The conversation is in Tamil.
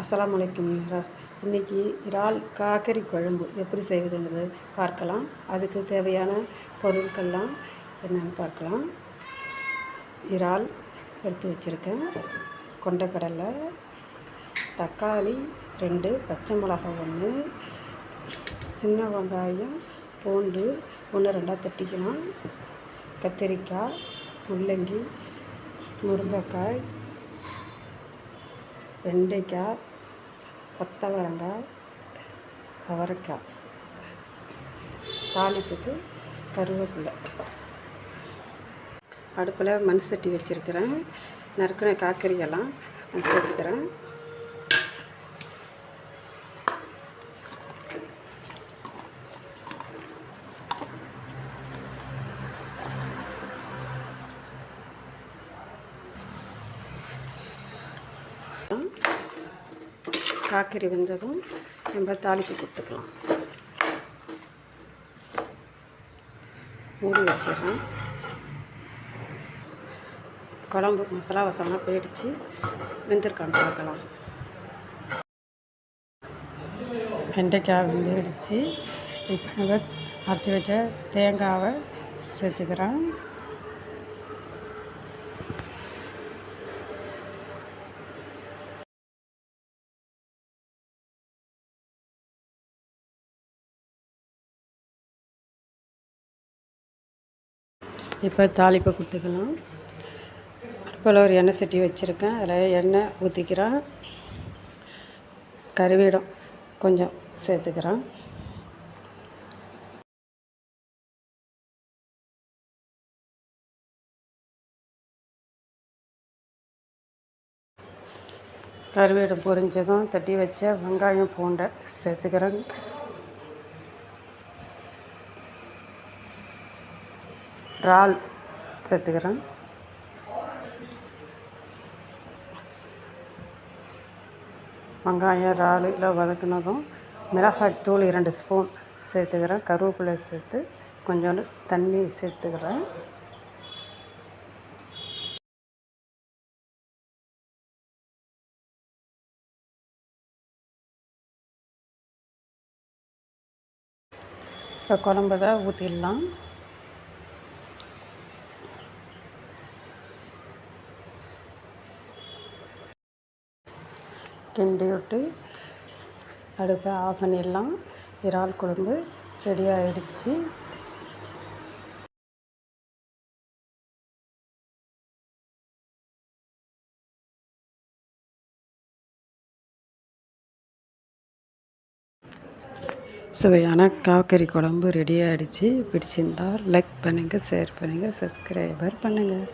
அஸ்லாம் வலைக்கும் இன்றைக்கி இறால் காக்கரி குழம்பு எப்படி செய்வதுங்கிறது பார்க்கலாம். அதுக்கு தேவையான பொருட்கள்லாம் என்னென்னு பார்க்கலாம். இறால் எடுத்து வச்சுருக்கேன். கொண்டக்கடலை தக்காளி ரெண்டு பச்சை மிளகாய் ஒன்று சின்ன வெங்காயம் பூண்டு ஒன்று ரெண்டாக தட்டிக்கலாம். கத்திரிக்காய் முள்ளங்கி முருங்கைக்காய் வெண்டைக்காய் கொத்தவரங்காய் அவரைக்காய். தாளிப்புக்கு கருவேப்பிலை. அடுப்பில் மண் சட்டி வச்சுருக்கிறேன். நறுக்கின காய்கறியெல்லாம் சேர்த்துக்கிறேன். காய்கறி வெந்ததும் நம்ம தாளிப்பு கொடுத்துக்கலாம். மூடி வச்சிடுறேன். குழம்பு மசாலா வசமாக போயிடுச்சு. வெந்திருக்கான்னு பார்க்கலாம். வெண்டைக்காய் வெந்துடுச்சு. இப்போ நம்ம அரைச்சி வச்ச தேங்காவை சேர்த்துக்கிறேன். இப்போ தாளிப்பை கொடுத்துக்கலாம். அடுப்பில் ஒரு எண்ணெய் சட்டி வச்சுருக்கேன். அதில் எண்ணெய் ஊற்றிக்கிறேன். கருவேடம் கொஞ்சம் சேர்த்துக்கிறேன். கருவேடம் பொரிஞ்சதும் தட்டி வச்ச வெங்காயம் பூண்டை சேர்த்துக்கிறேன். இறால் சேர்த்துக்கிறேன். வெங்காயம் இறால் எல்லாம் வதக்குனதும் மிளகாய் தூள் இரண்டு ஸ்பூன் சேர்த்துக்கிறேன். கருவேப்பிலை சேர்த்து கொஞ்சோண்டு தண்ணி சேர்த்துக்கிறேன். இப்போ குழம்பு தான் ஊற்றிடலாம் கிண்டி விட்டு அடுப்பை ஆஃப் பண்ணிடலாம். இறால் குழம்பு ரெடி ஆகிடுச்சு சுவையான காக்கறி குழம்பு ரெடி ஆகிடுச்சு பிடிச்சிருந்தால் லைக் பண்ணுங்கள் ஷேர் பண்ணுங்கள் சப்ஸ்கிரைபர் பண்ணுங்கள்